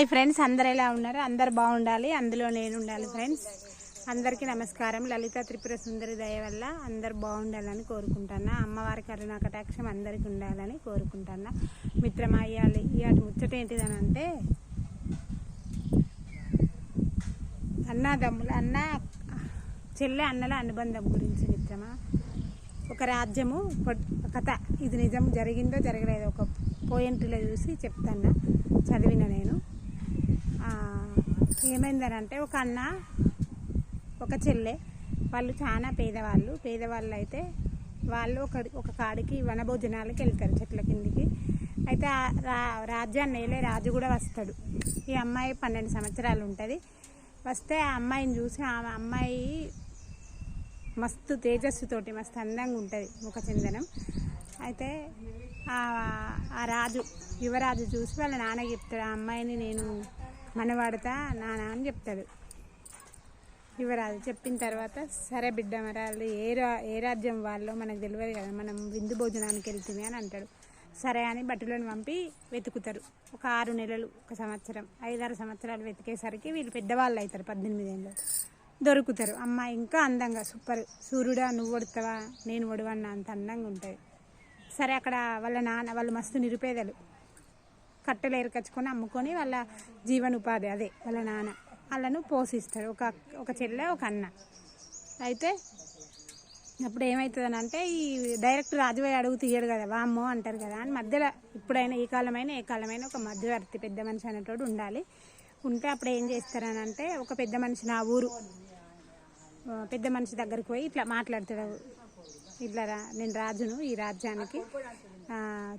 Hi friends అందరు ఎలా ఉన్నారు? అందరు బాగుండాలి. అందులో నేను ఉండాలి ఫ్రెండ్స్. అందరికీ నమస్కారం. లలిత త్రిపుర సుందరి దయ వల్ల అందరు బాగుండాలని కోరుకుంటున్నా. అమ్మవారి కరుణా కటాక్షం అందరికి ఉండాలని కోరుకుంటున్నా. మిత్రమా ఇవ్వాలి ఇవాటి ముచ్చట ఏంటిదని అంటే అన్నదమ్ముల అన్న చెల్లె అన్నల అనుబంధం గురించి మిత్రమా. ఒక రాజ్యము కథ. ఇది నిజం జరిగిందో జరగలేదో ఒక పోయింట్లో చూసి చెప్తాను చదివిన నేను. ఏమైందనంటే ఒక అన్న ఒక చెల్లె వాళ్ళు చాలా పేదవాళ్ళు. పేదవాళ్ళు అయితే వాళ్ళు ఒక ఒక కాడికి వనభోజనాలకి వెళ్తారు చెట్ల కిందికి. అయితే ఆ రా రాజ్యాన్ని వేలే రాజు కూడా వస్తాడు. ఈ అమ్మాయి పన్నెండు సంవత్సరాలు ఉంటుంది. వస్తే ఆ అమ్మాయిని చూసి ఆ అమ్మాయి మస్తు తేజస్సుతోటి మస్తు అందంగా ఉంటుంది ముఖ చందనం. అయితే ఆ- ఆ రాజు యువరాజు చూసి వాళ్ళ నాన్న చెప్తాడు ఆ అమ్మాయిని నేను మనవాడతా నానా అని చెప్తాడు. యువరాజు చెప్పిన తర్వాత సరే బిడ్డ మరాలు ఏ రా ఏ రాజ్యం వాళ్ళో మనకు తెలియదు కదా మనం విందు భోజనానికి వెళ్తుంది అని అంటాడు. సరే అని బట్టలను పంపి వెతుకుతారు. ఒక ఆరు నెలలు ఒక సంవత్సరం ఐదారు సంవత్సరాలు వెతికేసరికి వీళ్ళు పెద్దవాళ్ళు అవుతారు పద్దెనిమిది ఏళ్ళు. దొరుకుతారు. అమ్మ ఇంకా అందంగా సూపర్ సూర్యుడా నువ్వు వడతావా నేను వడవన్న అంత అందంగా ఉంటుంది. సరే అక్కడ వాళ్ళ నాన్న వాళ్ళు మస్తు నిరుపేదలు. కట్టెలు ఏరుకొచ్చుకొని అమ్ముకొని వాళ్ళ జీవనోపాధి అదే వాళ్ళ నాన్న. వాళ్ళను పోషిస్తారు. ఒక ఒక చెల్లె ఒక అన్న. అయితే అప్పుడు ఏమవుతుందని అంటే ఈ డైరెక్ట్ రాజువై అడుగు తీయడు కదా వామ్మో అంటారు కదా అని మధ్యలో ఇప్పుడైనా ఈ కాలమైనా ఏ కాలమైనా ఒక మధ్యవర్తి పెద్ద మనిషి అనేటోడు ఉండాలి. ఉంటే అప్పుడు ఏం చేస్తారని అంటే ఒక పెద్ద మనిషి నా ఊరు పెద్ద మనిషి దగ్గరికి పోయి ఇట్లా మాట్లాడతాడు. ఇట్లా రా నేను రాజును ఈ రాజ్యానికి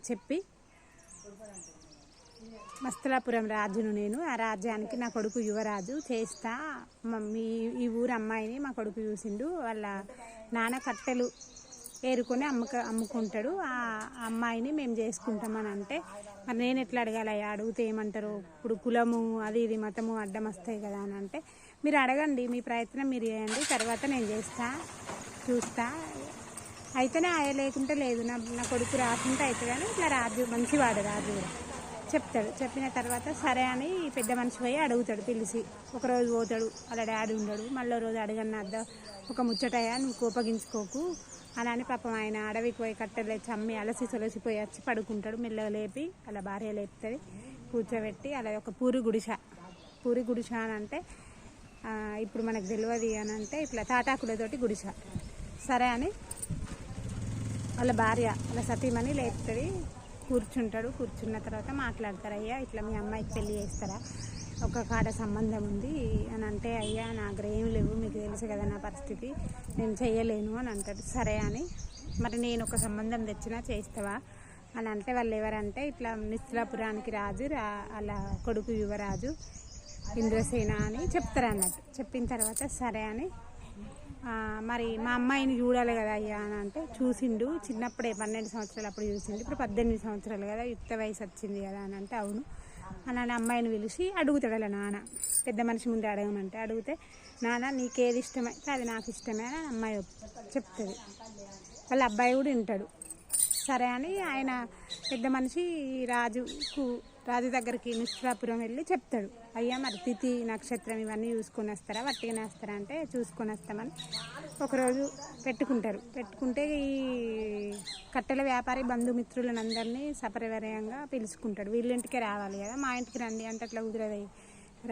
చెప్పి మస్తలాపురం రాజును నేను. ఆ రాజ్యానికి నా కొడుకు యువరాజు చేస్తా. మీ ఈ ఊరు అమ్మాయిని మా కొడుకు చూసిండు. వాళ్ళ నాన్న కట్టెలు ఏరుకొని అమ్ముక అమ్ముకుంటాడు. ఆ అమ్మాయిని మేము చేసుకుంటామని అంటే మరి నేను ఎట్లా అడగాలి? అడిగితే ఏమంటారు? ఇప్పుడు కులము అది ఇది మతము అడ్డం వస్తాయి కదా అని అంటే మీరు అడగండి. మీ ప్రయత్నం మీరు చేయండి. తర్వాత నేను చేస్తా చూస్తా. అయితేనే ఆయ లేకుంటే లేదు. నా నా కొడుకు రాకుంటే కానీ ఇట్లా రాజు మంచివాడు రాజు కూడా. చెప్తాడు. చెప్పిన తర్వాత సరే అని పెద్ద మనిషి పోయి అడుగుతాడు పిలిచి. ఒకరోజు పోతాడు. వాళ్ళ డాడీ ఉండడు. మళ్ళీ రోజు అడగన్న అద్ద ఒక ముచ్చటయా? నువ్వు కోపగించుకోకు. అని అని పాపం ఆయన అడవికి పోయి కట్టెలు చమ్మి అలసి సొలసిపోయి వచ్చి పడుకుంటాడు. మెల్లగా లేపి అలా భార్య లేపుతుంది. కూర్చోబెట్టి అలా ఒక పూరి గుడిస. పూరి గుడిస అని అంటే ఇప్పుడు మనకు తెలియదు అని అంటే ఇట్లా తాటాకులతోటి గుడిస. సరే అని వాళ్ళ భార్య వాళ్ళ సతీమణి లేపుతుంది. కూర్చుంటాడు. కూర్చున్న తర్వాత మాట్లాడతారు అయ్యా ఇట్లా మీ అమ్మాయికి పెళ్ళి చేస్తారా? ఒక కాడ సంబంధం ఉంది. అని అంటే అయ్యా నా ఏం లేవు మీకు తెలుసు కదా నా పరిస్థితి నేను చేయలేను. అని అంటాడు. సరే అని మరి నేను ఒక సంబంధం తెచ్చినా చేస్తావా? అని అంటే వాళ్ళు ఎవరంటే ఇట్లా నిస్లాపురానికి రాజు రా అలా కొడుకు యువరాజు ఇంద్రసేన అని చెప్తారు అన్నట్టు చెప్పిన తర్వాత సరే అని మరి మా అమ్మాయిని చూడాలి కదా అయ్యా అని అంటే చూసిండు. చిన్నప్పుడే పన్నెండు సంవత్సరాలు అప్పుడు చూసిండు. ఇప్పుడు పద్దెనిమిది సంవత్సరాలు కదా యుక్త వయసు వచ్చింది కదా అని అంటే అవును. అని అమ్మాయిని పిలిచి అడుగుతాడు అలా నాన్న. పెద్ద మనిషి ముందు అడగమంటే అడిగితే నాన్న నీకేది ఇష్టమైతే అది నాకు ఇష్టమే అని అమ్మాయి చెప్తుంది. వాళ్ళ అబ్బాయి కూడా వింటాడు. సరే అని ఆయన పెద్ద మనిషి రాజుకు రాజు దగ్గరికి నిష్ఠాపురం వెళ్ళి చెప్తాడు. అయ్యా మరి తిథి నక్షత్రం ఇవన్నీ చూసుకొని వస్తారా వట్టిగానే వస్తారా అంటే చూసుకొని వస్తామని ఒకరోజు పెట్టుకుంటారు. పెట్టుకుంటే ఈ కట్టెల వ్యాపారి బంధుమిత్రులను అందరినీ సపరివరయంగా పిలుచుకుంటాడు. వీళ్ళింటికే రావాలి కదా మా ఇంటికి రండి అంటే అట్లా కుదరదు.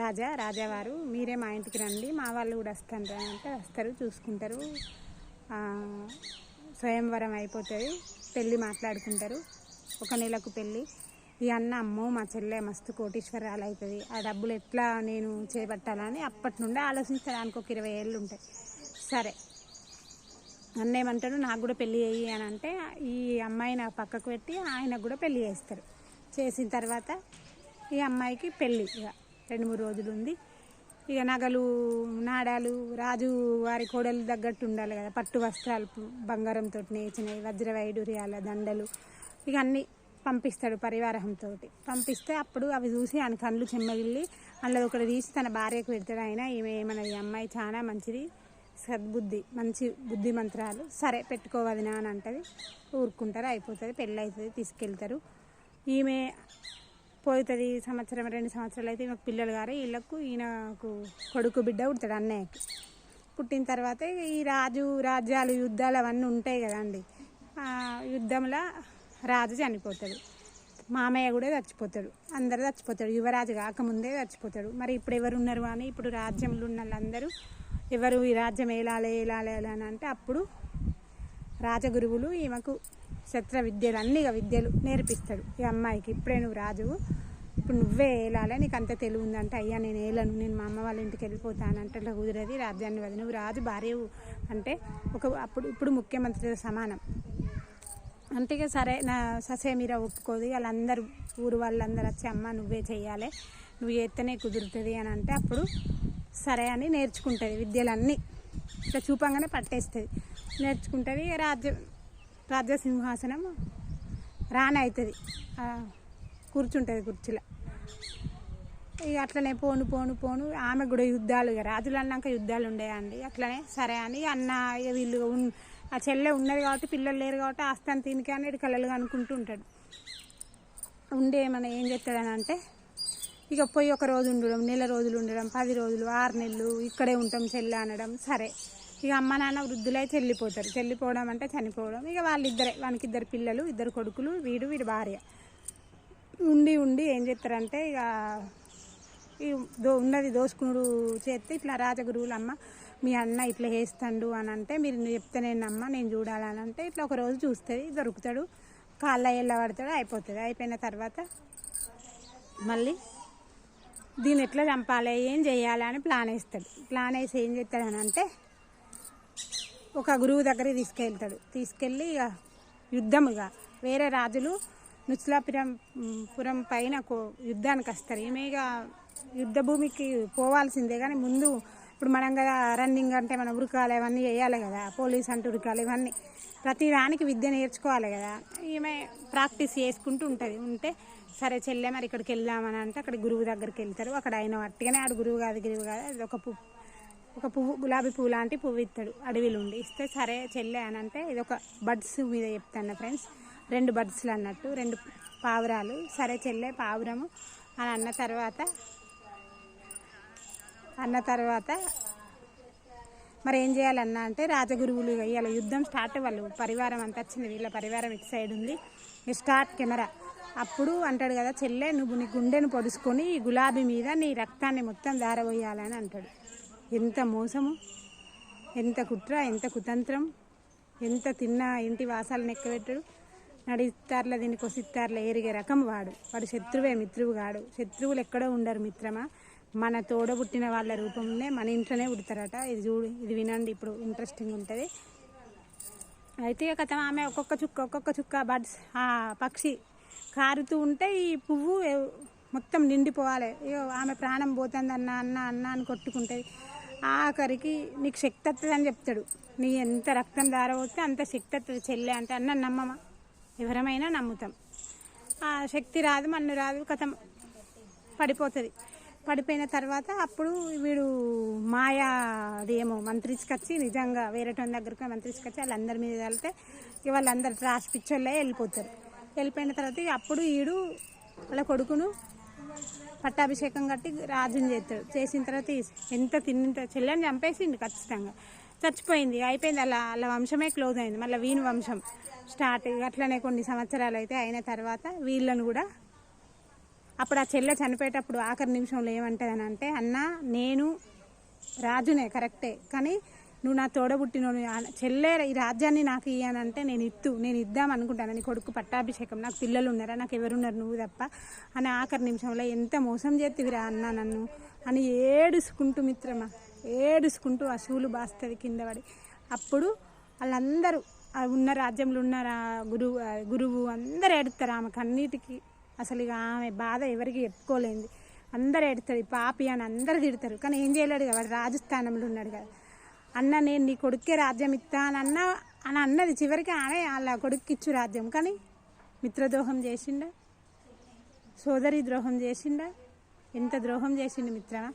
రాజా రాజావారు మీరే మా ఇంటికి రండి మా వాళ్ళు కూడా వస్తారు అంటే వస్తారు చూసుకుంటారు. స్వయంవరం అయిపోతుంది పెళ్ళి మాట్లాడుకుంటారు. ఒక నెలకు పెళ్ళి. ఈ అన్న అమ్మో మా చెల్లె మస్తు కోటీశ్వరాలు అవుతుంది ఆ డబ్బులు ఎట్లా నేను చేపట్టాలని అప్పటి నుండి ఆలోచించడానికి ఒక ఇరవై ఏళ్ళు ఉంటాయి. సరే. అన్న ఏమంటాడు నాకు కూడా పెళ్ళి అయ్యి అని అంటే ఈ అమ్మాయి నా పక్కకు పెట్టి ఆయనకు కూడా పెళ్ళి చేస్తారు. చేసిన తర్వాత ఈ అమ్మాయికి పెళ్ళి ఇక. రెండు మూడు రోజులు ఉంది. ఇక నగలు నాడాలు రాజు వారి కోడలు తగ్గట్టు ఉండాలి కదా. పట్టు వస్త్రాలు బంగారంతో నేచినవి వజ్ర వైడూర్యాల దండలు ఇక అన్నీ పంపిస్తాడు పరివారంతో పంపిస్తే అప్పుడు అవి చూసి ఆయన కళ్ళు చెమ్మగిల్లి అందులో ఒకటి తీసి తన భార్యకు పెడతాడు ఆయన ఈమె ఏమన్నది ఈ అమ్మాయి చాలా మంచిది సద్బుద్ధి మంచి బుద్ధి మంత్రాలు సరే పెట్టుకోవదినా అని అంటది. ఊరుకుంటారు అయిపోతుంది పెళ్ళి అవుతుంది తీసుకెళ్తారు. ఈమె పోతుంది సంవత్సరం రెండు సంవత్సరాలు అయితే ఈమెకు పిల్లలు గారు వీళ్ళకు ఈయనకు కొడుకు బిడ్డ పుడతాడు అన్నయ్యకి. పుట్టిన తర్వాత ఈ రాజు రాజ్యాలు యుద్ధాలు అవన్నీ ఉంటాయి కదండి. ఆ యుద్ధంలో రాజు చనిపోతాడు. మామయ్య కూడా చచ్చిపోతాడు. అందరూ చచ్చిపోతాడు యువరాజు కాకముందే చచ్చిపోతాడు. మరి ఇప్పుడు ఎవరు ఉన్నారు అని? ఇప్పుడు రాజ్యంలో ఉన్న వాళ్ళందరూ ఎవరు ఈ రాజ్యం ఏలాలి ఏలాలి అని అంటే అప్పుడు రాజగురువులు ఈమెకు శస్త్ర విద్యలు అన్ని విద్యలు నేర్పిస్తాడు ఈ అమ్మాయికి ఇప్పుడే నువ్వు రాజు ఇప్పుడు నువ్వే ఏలాలి నీకు అంత తెలివి ఉందంటే అయ్యా నేను ఏలను నేను మా అమ్మ వాళ్ళ ఇంటికి వెళ్ళిపోతానంటే అట్లా కుదిరేది రాజ్యాన్ని వదిలి నువ్వు రాజు భార్యవు అంటే ఒక అప్పుడు ఇప్పుడు ముఖ్యమంత్రితో సమానం. అంటే ఇక సరే నా ససే మీర ఒప్పుకోదు. వాళ్ళందరూ ఊరు వాళ్ళందరూ వచ్చి అమ్మ నువ్వే చేయాలి నువ్వు చేస్తేనే కుదురుతుంది అని అంటే అప్పుడు సరే అని నేర్చుకుంటుంది. విద్యలన్నీ ఇట్లా చూపంగానే పట్టేస్తుంది. నేర్చుకుంటుంది. ఇక రాజ్య రాజ్య సింహాసనం రాని అవుతుంది కూర్చుంటుంది కుర్చీలో. ఇక అట్లనే పోను పోను పోను. ఆమె కూడా యుద్ధాలు ఇక రాజులు అన్నాక యుద్ధాలు ఉండేయండి. అట్లనే సరే అని అన్న ఇక వీళ్ళు ఆ చెల్లె ఉన్నది కాబట్టి పిల్లలు లేరు కాబట్టి ఆస్తాను తినికి అనేది కలలుగా అనుకుంటూ ఉంటాడు. ఉండే మన ఏం చేస్తాడని అంటే ఇక పోయి ఒక రోజు ఉండడం నెల రోజులు ఉండడం పది రోజులు ఆరు నెలలు ఇక్కడే ఉంటాం చెల్లె అనడం సరే. ఇక అమ్మ నాన్న వృద్ధులై చెల్లిపోతారు చెల్లిపోవడం అంటే చనిపోవడం. ఇక వాళ్ళిద్దరే వానికి ఇద్దరు పిల్లలు ఇద్దరు కొడుకులు వీడు వీడి భార్య. ఉండి ఉండి ఏం చేస్తారంటే ఇక ఈ దో ఉన్నది దోసుకునుడు చేస్తే ఇట్లా రాజగురువులు అమ్మ మీ అన్న ఇట్లా చేస్తాడు అని అంటే మీరు చెప్తే నేను అమ్మ నేను చూడాలని అంటే ఇట్లా ఒక రోజు చూస్తుంది దొరుకుతాడు. కాళ్ళ ఎల్ల పడతాడు అయిపోతుంది. అయిపోయిన తర్వాత మళ్ళీ దీన్ని ఎట్లా చంపాలి ఏం చేయాలి అని ప్లాన్ వేస్తాడు. ప్లాన్ వేసి ఏం చేస్తాడని అంటే ఒక గురువు దగ్గరికి తీసుకెళ్తాడు. తీసుకెళ్ళి ఇక యుద్ధముగా ఇక. వేరే రాజులు నుచ్లాపురం పురం పైన కో- యుద్ధానికి వస్తారు. ఈమె ఇక యుద్ధ భూమికి పోవాల్సిందే కానీ ముందు ఇప్పుడు మనం కదా రన్నింగ్ అంటే మనం ఉరకాలి అవన్నీ చేయాలి కదా పోలీస్ అంటే ఉరకాలి ఇవన్నీ. ప్రతి దానికి విద్య నేర్చుకోవాలి కదా. ఈమె ప్రాక్టీస్ చేసుకుంటూ ఉంటుంది. ఉంటే సరే చెల్లె మరి ఇక్కడికి వెళ్దామని అంటే అక్కడ గురువు దగ్గరికి వెళ్తారు. అక్కడ ఆయన అట్టిగానే ఆడు గురువు కాదు గురువు కాదు. అది ఒక పువ్వు ఒక పువ్వు గులాబీ పువ్వు లాంటి పువ్వు ఇస్తాడు అడవిలో ఉండి ఇస్తే సరే చెల్లె అని అంటే ఇది ఒక బడ్స్ మీద చెప్తాను ఫ్రెండ్స్. రెండు బడ్స్లు అన్నట్టు రెండు పావురాలు. సరే చెల్లె పావురము అని అన్న తర్వాత అన్న తర్వాత మరి ఏం చేయాలన్నా అంటే రాజగురువులు ఇవాళ యుద్ధం స్టార్ట్ వాళ్ళు పరివారం అంతా వచ్చింది వీళ్ళ పరివారం ఇటు సైడ్ ఉంది. Start camera. అప్పుడు అంటాడు కదా చెల్లె నువ్వు నీ గుండెను పొడుచుకొని ఈ గులాబీ మీద నీ రక్తాన్ని మొత్తం దారబోయాలని అంటాడు. ఎంత మోసము ఎంత కుట్ర ఎంత కుతంత్రం ఎంత తిన్నా ఇంటి వాసాలను ఎక్కబెట్టడు నడిస్తార్ల దీనికి కొసిస్తార్ల ఎరిగే రకం వాడు. వాడు శత్రువే మిత్రువు కాడు శత్రువులు ఎక్కడో ఉండరు మిత్రమా? మన తోడ పుట్టిన వాళ్ళ రూపంలోనే మన ఇంట్లోనే పుడతారట. ఇది చూడు ఇది వినండి ఇప్పుడు ఇంట్రెస్టింగ్ ఉంటుంది. అయితే కథ ఆమె ఒక్కొక్క చుక్క ఒక్కొక్క చుక్క బర్డ్స్ ఆ పక్షి కారుతూ ఉంటే ఈ పువ్వు మొత్తం నిండిపోవాలి. ఇగో ఆమె ప్రాణం పోతుంది అన్న అన్న అన్న అని కొట్టుకుంటుంది. ఆఖరికి నీకు శక్తి వస్తుంది అని చెప్తాడు. నీ ఎంత రక్తం దారపోతే అంత శక్తి వస్తుంది చెల్లె అంటే అన్న నమ్మమా? ఎవరమైనా నమ్ముతాం. ఆ శక్తి రాదు మన్ను రాదు కథం పడిపోతుంది. పడిపోయిన తర్వాత అప్పుడు వీడు మాయా అదేమో మంత్రించుకొచ్చి నిజంగా వేరేటోని దగ్గరికి మంత్రించుకొచ్చి వాళ్ళందరి మీద వెళ్తే ఇక వాళ్ళందరు ట్రాష్ పిచ్చోళ్ళే వెళ్ళిపోతారు. వెళ్ళిపోయిన తర్వాత అప్పుడు ఈడు వాళ్ళ కొడుకును పట్టాభిషేకం కట్టి రాజుని చేస్తాడు. చేసిన తర్వాత ఎంత తిన్న చెల్లెని చంపేసిండు ఖచ్చితంగా. చచ్చిపోయింది. అయిపోయింది. అలా వాళ్ళ వంశమే క్లోజ్ అయింది. మళ్ళీ వీని వంశం స్టార్ట్. అట్లనే కొన్ని సంవత్సరాలు అయితే అయిన తర్వాత వీళ్ళను కూడా అప్పుడు ఆ చెల్లె చనిపోయేటప్పుడు ఆఖరి నిమిషంలో ఏమంటదని అంటే అన్న నేను రాజునే కరెక్టే కానీ నువ్వు నా తోడబుట్టిన చెల్లె ఈ రాజ్యాన్ని నాకు ఇయ్యానంటే నేను ఇత్తు నేను ఇద్దాం అనుకుంటాను. నీ కొడుకు పట్టాభిషేకం నాకు పిల్లలు ఉన్నారా నాకు ఎవరున్నారు నువ్వు తప్ప అని ఆఖరి నిమిషంలో ఎంత మోసం చేతివిరా అన్న నన్ను అని ఏడుసుకుంటూ మిత్రమా ఏడుసుకుంటూ అశువులు బాస్తుంది కింద పడి. అప్పుడు వాళ్ళందరూ ఉన్న రాజ్యంలో ఉన్న రా- గురువు గురువు అందరు ఏడుస్తారు ఆమె కన్నీటికి. అసలు ఇక ఆమె బాధ ఎవరికి చెప్పుకోలేదు అందరు ఎడతారు పాపి అని అందరు తిడతారు. కానీ ఏం చేయలేడు కదా వాడు రాజస్థానంలో ఉన్నాడు కదా. అన్న నేను నీ కొడుకే రాజ్యం ఇస్తా అని అన్నది చివరికి ఆమె వాళ్ళ కొడుక్కి ఇచ్చు రాజ్యం. కానీ మిత్రద్రోహం చేసిండా? సోదరి ద్రోహం చేసిండా? ఎంత ద్రోహం చేసిండు మిత్రమా?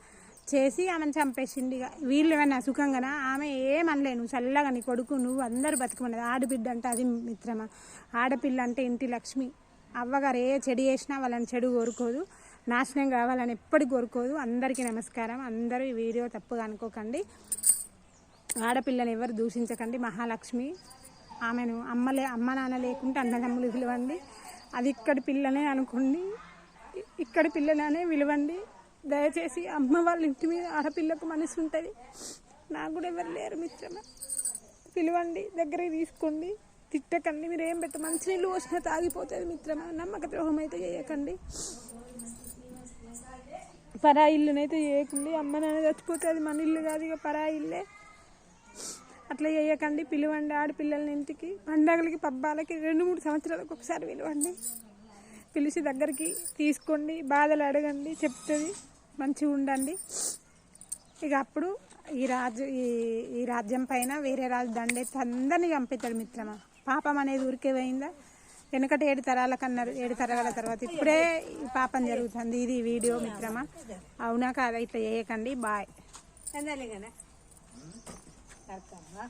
చేసి ఆమెను చంపేసిండు ఇక. వీళ్ళు ఏమన్నా సుఖంగానా? ఆమె ఏమనలే నువ్వు చల్లగా నీ కొడుకు నువ్వు అందరు బతుకున్నది ఆడబిడ్డ అంటే అది మిత్రమా? ఆడపిల్ల అంటే ఇంటి లక్ష్మి. అవ్వగారు ఏ చెడు చేసినా వాళ్ళని చెడు కోరుకోదు. నాశనం కావాలని ఎప్పటికి కోరుకోదు. అందరికీ నమస్కారం. అందరూ ఈ వీడియో తప్పుగా అనుకోకండి. ఆడపిల్లని ఎవరు దూషించకండి. మహాలక్ష్మి. ఆమెను అమ్మలే అమ్మ నాన్న లేకుంటే అన్నదమ్ములు పిలవండి అది ఇక్కడి పిల్లనే అనుకోండి. ఇక్కడి పిల్లలనే విలువండి. దయచేసి అమ్మ వాళ్ళ ఇంటి మీద ఆడపిల్లకు మనసు ఉంటుంది. నాకు కూడా ఎవరు లేరు మిత్రమా? పిలవండి దగ్గరికి తీసుకోండి. తిట్టకండి మీరు ఏం పెట్ట మంచినీళ్ళు పోసినా తాగిపోతుంది మిత్రమా? నమ్మక ద్రోహం అయితే చేయకండి. పరా ఇల్లునైతే చేయకండి. అమ్మ నాన్న చచ్చిపోతే అది మన ఇల్లు కాదు ఇక పరా ఇల్లే అట్లా చేయకండి పిలవండి ఆడపిల్లల్ని ఇంటికి. పండగలకి పబ్బాలకి రెండు మూడు సంవత్సరాలకు ఒకసారి పిలవండి. పిలిచి దగ్గరికి తీసుకోండి బాధలు అడగండి చెప్తుంది మంచిగా ఉండండి. ఇక అప్పుడు ఈ రాజు ఈ ఈ రాజ్యం పైన వేరే రాజు దండెత్తి అందరినీ చంపుతాడు మిత్రమా? పాపం అనేది ఊరికే పోయిందా? వెనకట ఏడు తరాలకు అన్నారు ఏడు తరాల తర్వాత ఇప్పుడే ఈ పాపం జరుగుతుంది. ఇది వీడియో మిత్రమా? అవునా కాదా? ఇట్లా చేయకండి. బాయ్. కదా?